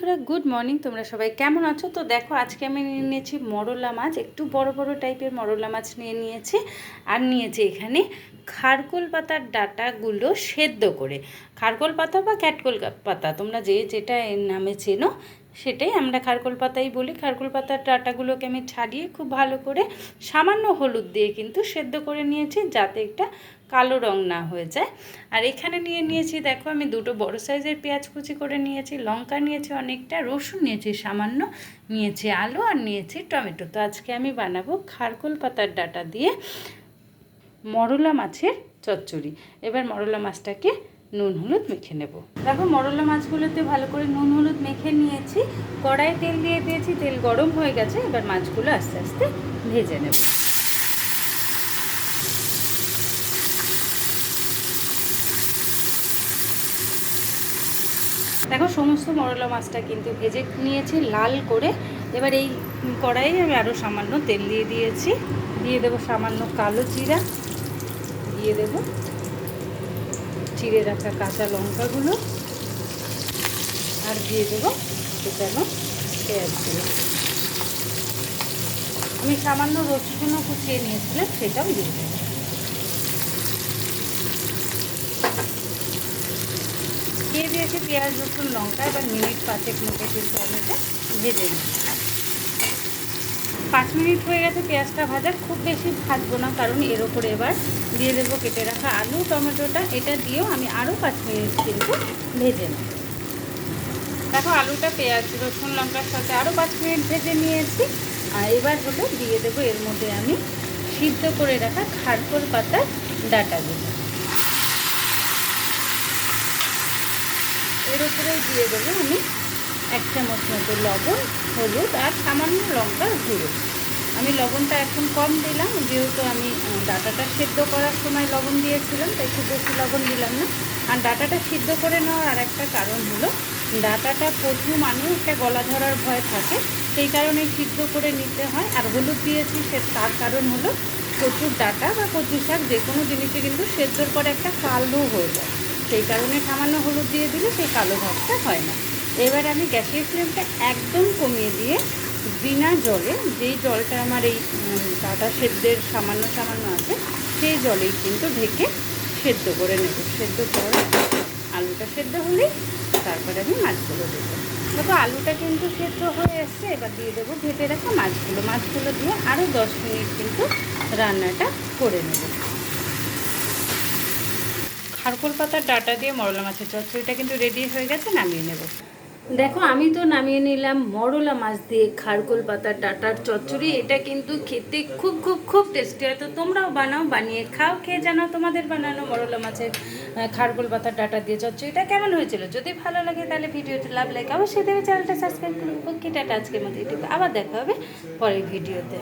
বন্ধুরা good morning তোমরা সবাই কেমন আছো? তো দেখো, আজকে আমি নিয়ে নিয়েছি মরলা মাছ, একটু বড় বড় টাইপের মরলা মাছ নিয়ে নিয়েছি আর নিয়েছি এখানে খারকোল পাতার ডাটাগুলো সেদ্ধ করে। খারকোল পাতা বা ক্যাটকোল পাতা, তোমরা যে যেটা এর নামে চেনো সেটাই আমরা খারকোল পাতাই বলি। খারকোল পাতার ডাটাগুলোকে আমি ছাড়িয়ে খুব ভালো করে সামান্য হলুদ দিয়ে কিন্তু সেদ্ধ করে নিয়েছি যাতে একটা কালো রং না হয়ে যায়। আর এখানে নিয়ে নিয়েছি, দেখো আমি দুটো বড় সাইজের পেঁয়াজ কুচি করে নিয়েছি, লঙ্কা নিয়েছি অনেকটা, রসুন নিয়েছি সামান্য, নিয়েছি আলু আর নিয়েছি টমেটো। তো আজকে আমি বানাবো খারকোল পাতার ডাটা দিয়ে মরলা মাছের চচ্চড়ি। এবার মরলা মাছটাকে নুন, হলুদ মেখে নেব। দেখো, মরলা মাছগুলোতে ভালো করে নুন, হলুদ মেখে নিয়েছি। কড়াই তেল দিয়ে দিয়েছি, তেল গরম হয়ে গেছে। এবার মাছগুলো আস্তে আস্তে ভেজে নেব। দেখো, সমস্ত মরলা মাছটা কিন্তু ভেজে নিয়েছি লাল করে। এবার এই কড়াইয়ে আমি আরও সামান্য তেল দিয়ে দিয়েছি। দিয়ে দেবো সামান্য কালো জিরা। দিয়ে দেবো চিড়ে রাখা কাঁচা লঙ্কাগুলো। আর দিয়ে দেবো শুকানো পেঁয়াজগুলো আমি সামান্য রসুনও কুচিয়ে নিয়েছিলাম, সেটাও দিয়ে দেবো। দিয়ে দিয়েছি পেঁয়াজ, রসুন, লঙ্কা। এবার মিনিট পাঁচেক মতো কিন্তু আমি ভেজে নিই পাঁচ মিনিট হয়ে গেছে পেঁয়াজটা ভাজা। খুব বেশি ভাজবো না, কারণ এর ওপরে এবার দিয়ে দেবো কেটে রাখা আলু, টমেটোটা। এটা দিয়েও আমি আরও পাঁচ মিনিট কিন্তু ভেজে নেব। দেখো আলুটা পেঁয়াজ, রসুন, লঙ্কার সাথে আরও পাঁচ মিনিট ভেজে নিয়েছি। আর এবার হলো দিয়ে দেবো এর মধ্যে আমি সিদ্ধ করে রাখা খারকোল পাতার ডাটাগুলো এর উপরে দিয়ে দেবো আমি এক চামচ মতো লবণ, হলুদ আর সামান্য লঙ্কার গুঁড়ো। আমি লবণটা এখন কম দিলাম, যেহেতু আমি ডাটাটা সেদ্ধ করার সময় লবণ দিয়েছিলাম, তাই খুব বেশি লবণ দিলাম না। আর ডাটাটা সিদ্ধ করে নেওয়ার আর একটা কারণ হলো, ডাটাটা প্রথম মানে একটা গলা ধরার ভয় থাকে, সেই কারণে সিদ্ধ করে নিতে হয়। আর হলুদ দিয়েছি সে, তার কারণ হলো প্রচুর ডাটা বা কচু শাক যে কোনো জিনিসে কিন্তু সেদ্ধর পরে একটা কালো হয়ে যায়। সেই কারণে সামান্য হলুদ দিয়ে দিলে সেই কালো ভাবটা হয় না। এবার আমি গ্যাসের ফ্লেমটা একদম কমিয়ে দিয়ে বিনা জলে যেই জলটা আমার এই ডাটা সেদ্ধের সামান্য সামান্য আছে, সেই জলেই কিন্তু ঢেকে সেদ্ধ করে নেব। সেদ্ধ করে আলুটা সেদ্ধ হলেই তারপরে আমি মাছগুলো দেবো। দেখো, আলুটা কিন্তু সেদ্ধ হয়ে এসছে, এবার দিয়ে দেবো ভেজে রাখা মাছগুলো। মাছগুলো দিয়ে আরও দশ মিনিট কিন্তু রান্নাটা করে নেব। খারকোল পাতার ডাটা দিয়ে মরলা মাছের চচ্চড়িটা কিন্তু রেডি হয়ে গেছে, নামিয়ে নেব। দেখো, আমি তো নামিয়ে নিলাম মরলা মাছ দিয়ে খারকোল পাতার ডাটার চচ্চড়ি। এটা কিন্তু খেতে খুব খুব খুব টেস্টি হয়। তো তোমরাও বানাও, বানিয়ে খাও খেয়ে জানাও তোমাদের বানানো মরলা মাছের খারকোল পাতার ডাটা দিয়ে চচ্চড়িটা কেমন হয়েছিল? যদি ভালো লাগে তাহলে ভিডিওটা লাভ লাগে অবশ্যই দেবে। চ্যানেলটা সাবস্ক্রাইব করব কি টাটা, আজকের মতো ইউটিউবে আবার দেখা হবে পরের ভিডিওতে।